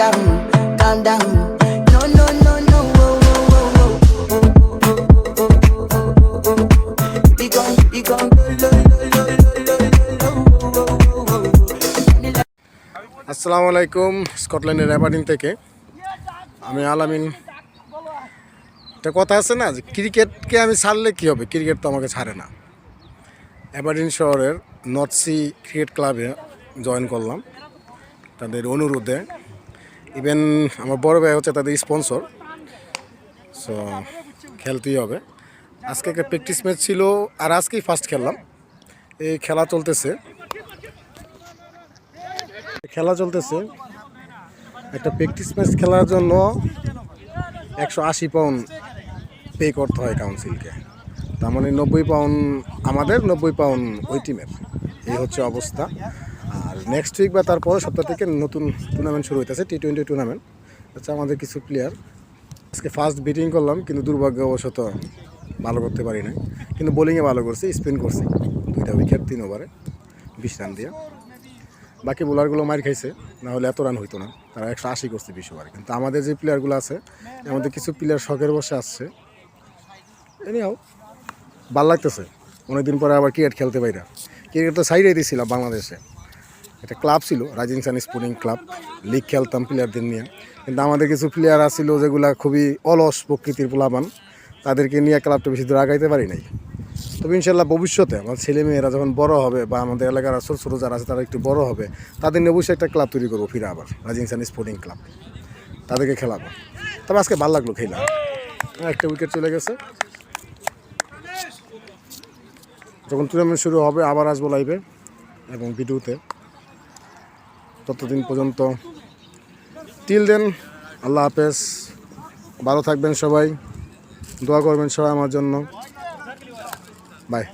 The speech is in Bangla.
down, calm down. আসসালামু আলাইকুম স্কটল্যান্ডের অ্যাবার্ডিন থেকে। আমি আলামিন। একটা কথা আছে না যে ক্রিকেটকে আমি ছাড়লে কী হবে? ক্রিকেট তো আমাকে ছাড়ে না। অ্যাবার্ডিন শহরের নর্থ সি ক্রিকেট ক্লাবে জয়েন করলাম। তাদের অনুরোধে ইভেন আমার বড় ভাই হচ্ছে তাদের স্পন্সর সো খেলতেই হবে। আজকে একটা প্র্যাকটিস ম্যাচ ছিল, আর আজকেই ফার্স্ট খেললাম। এই খেলা চলতেছে। খেলা চলতেছে। একটা প্র্যাকটিস ম্যাচ খেলার জন্য একশো আশি পাউন্ড পে করতে হয় কাউন্সিলকে তার মানে নব্বই পাউন্ড আমাদের, নব্বই পাউন্ড ওই টিমের এই হচ্ছে অবস্থা। আর নেক্সট উইক বা তারপরে সপ্তাহ থেকে নতুন টুর্নামেন্ট শুরু হইতেছে টি টোয়েন্টি টুর্নামেন্ট আচ্ছা আমাদের কিছু প্লেয়ার আজকে ফার্স্ট ব্যাটিং করলাম, কিন্তু দুর্ভাগ্যবশত ভালো করতে পারি নাই। কিন্তু বোলিংয়ে ভালো করছি স্পিন করছি। দুইটা উইকেট তিন ওভারে বিশ রান দিয়ে। বাকি বোলারগুলো মার খাইছে, না হলে এত রান হইতো না। তারা একশো আশি করছে বিশ ওভারে কিন্তু আমাদের যে প্লেয়ারগুলো আছে, আমাদের কিছু প্লেয়ার শখের বসে আসছে। এনিহাও ভালো লাগতেছে। অনেকদিন পরে আবার ক্রিকেট খেলতে পারি পাইরা। ক্রিকেট তো সাইডে দিয়েছিলাম বাংলাদেশে। একটা ক্লাব ছিল rising sun sporting club, league খেলতাম প্লেয়ারদের নিয়ে। কিন্তু আমাদের কিছু প্লেয়ার আছিল যেগুলা খুবই অলস প্রকৃতির পোলাপান, তাদেরকে নিয়ে ক্লাবটা বেশি দূর আগাইতে পারি নাই। তবে ইনশাল্লাহ ভবিষ্যতে আমার ছেলে মেয়েরা যখন বড় হবে বা আমাদের এলাকার ছোটো ছোটো যারা আছে তারা একটু বড় হবে, তাদের নিয়ে অবশ্যই একটা ক্লাব তৈরি করব ফিরে আবার রাজিং সান স্পোর্টিং ক্লাব। তাদেরকে খেলাবো। তবে আজকে ভালো লাগল খেলা। একটা উইকেট চলে গেছে। যখন টুর্নামেন্ট শুরু হবে, আবার আসব লাইভে এবং ভিডিওতে ততদিন পর্যন্ত। তিল দেন আল্লাহ হাফেজ। ভালো থাকবেন সবাই। দোয়া করবেন সবাই আমার জন্য। বাই